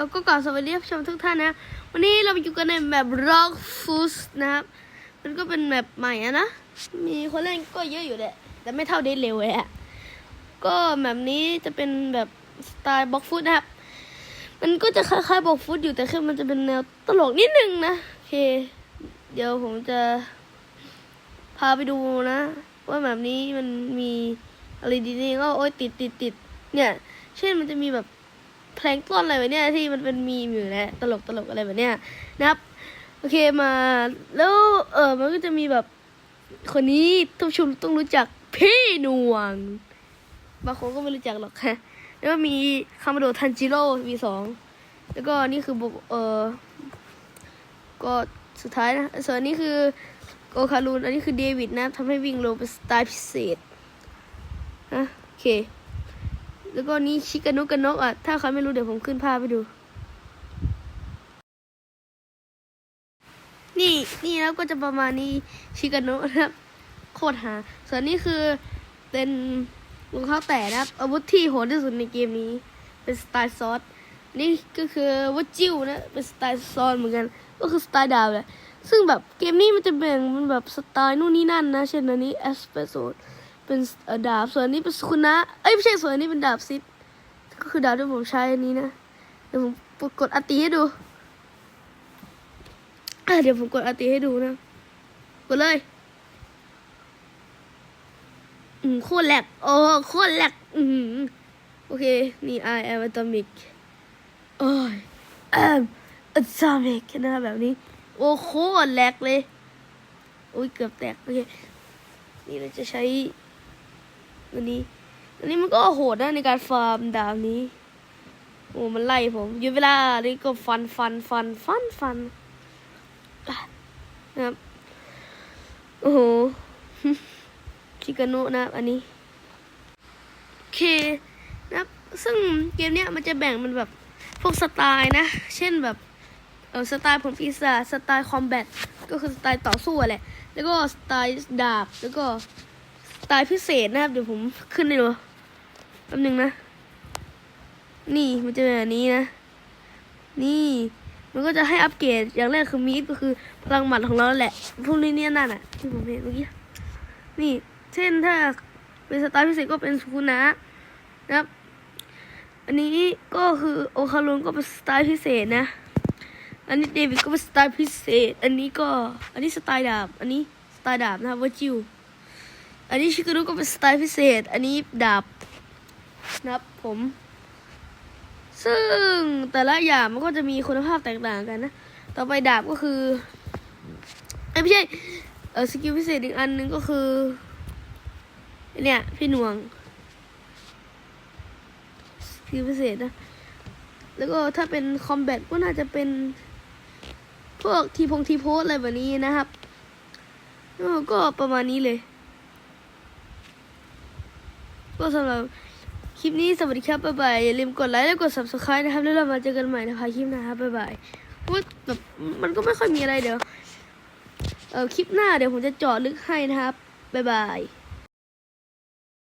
แล้วก็ก่อนสวัสดีผู้ชมทุกท่านนะ วันนี้เราอยู่กันในแบบ Rock f o o d นะครับ มันก็เป็นแบบใหม่อะนะ มีคนเล่นก็เยอะอยู่แหละ แต่ไม่เท่าเดทเร็วเลยอะก็แบบนี้จะเป็นแบบสไตล์บ็อกฟุตนะครับ มันก็จะคล้ายๆบ็อกฟุตอยู่แต่แค่มันจะเป็นแนวตลกนิดนึงนะ โอเค เดี๋ยวผมจะ พาไปดูนะ ว่าแบบนี้มันมีอะไรดีๆก็โอ้ยติดติดติดเนี่ย เช่นมันจะมีแบบ แพลงต้นอะไรแบบเนี้ยที่มันเป็นมีมอยู่นะตลกตลกอะไรแบบเนี้ยนะครับ โอเคมาแล้วเออมันก็จะมีแบบคนนี้ทุกชุมต้องรู้จักพี่นวงบางคนก็ไม่รู้จักหรอกฮะแล้วมีคามาโดทันจิโร่วีสองแล้วก็นี่คือบุเออก็สุดท้ายนะ ส่วนนี้คือโอคารูน อันนี้คือเดวิดนะทำให้วิ่งเร็วเป็นสไตล์พิเศษนะโอเค แล้วก็นี่ชิกานุกันนกอะ ถ้าใครไม่รู้เดี๋ยวผมขึ้นภาพไปดู นี่นี่แล้วก็จะประมาณนี้ชิกานุนะครับโคตรหา ส่วนนี้คือเป็นรองเท้าแตะนะครับ อาวุธที่โหดที่สุดในเกมนี้ เป็นสไตล์ซอสนี่ก็คือวัดจิ้วนะเป็นสไตล์ซอนเหมือนกัน ก็คือสไตล์ดาวแหละซึ่งแบบเกมนี้มันจะแบ่งมันแบบสไตล์นู่นนี่นั่นนะ เช่นอันนี้เอสเปโซ เป็นดาบส่วนนี้เป็นคุณนะเอ้ยไม่ใช่ส่วนนี้เป็นดาบซิดก็คือดาบที่ผมใช้อันนี้นะเดี๋ยวผมกดอตีให้ดูเดี๋ยวผมกดอตีให้ดูนะกดเลยอืมโคตรแหลกโอ้โคตรแหลกอืมโอเคนี่ I am atomic โอ้ย am atomic นะแบบนี้ โอ้โคตรแหลกเลยโอ้ยเกือบแตกโอเคนี่เราจะใช้ อันนี้ อันนี้มันก็โหดนะในการฟาร์มดาวนี้ โอ้มันไล่ผมยุดเวลานี่ก็ฟันฟันฟันฟันฟันนะครับ โอ้โหชิกาโนะนะครับ อันนี้โอเคนะครับ ซึ่งเกมเนี้ยมันจะแบ่งมันแบบพวกสไตล์นะ เช่นแบบเออสไตล์ผลปีศาจสไตล์คอมแบทก็คือสไตล์ต่อสู้แหละ แล้วก็สไตล์ดาบ แล้วก็ สไตล์พิเศษนะครับ เดี๋ยวผมขึ้นให้ดูแป๊บหนึงนะ นี่มันจะเป็นแบบนี้นะ นี่ มันก็จะให้อัปเกรดอย่างแรกคือมีดก็คือพลังหมัดของเราแหละพวกนี้เนี่ยนั่นอะที่ผมเห็นเมื่อกี้นี่ เช่นถ้าเป็นสไตล์พิเศษก็เป็นสุคุนะนะครับ อันนี้ก็คือโอคารุนก็เป็นสไตล์พิเศษนะ อันนี้เดวิดก็เป็นสไตล์พิเศษ อันนี้ก็ อันนี้สไตล์ดาบ อันนี้สไตล์ดาบนะครับว่าจิว อันนี้ชิคารุก็เป็นสไตล์พิเศษ อันนี้ดาบนะครับผม ซึ่งแต่ละอย่างมันก็จะมีคุณภาพแตกต่างกันนะ ต่อไปดาบก็คือเอ้ยไม่ใช่เออสกิลพิเศษอีกอันหนึ่งก็คือ เนี่ย พี่หน่วงสกิลพิเศษนะ แล้วก็ถ้าเป็นคอมแบทก็น่าจะเป็น พวกทีพงทีโพสอะไรแบบนี้นะครับ ก็ประมาณนี้เลย ก็สำหรับคลิปนี้สวัสดีครับบ๊ายบายอย่าลืมกดไลค์และกด subscribe นะครับแล้วเรามาเจอกันใหม่นะคะคลิปหน้าครับบ๊ายบายพูดแบบมันก็ไม่ค่อยมีอะไรเดี๋ยวเออคลิปหน้าเดี๋ยวผมจะเจาะลึกให้นะครับบ๊ายบาย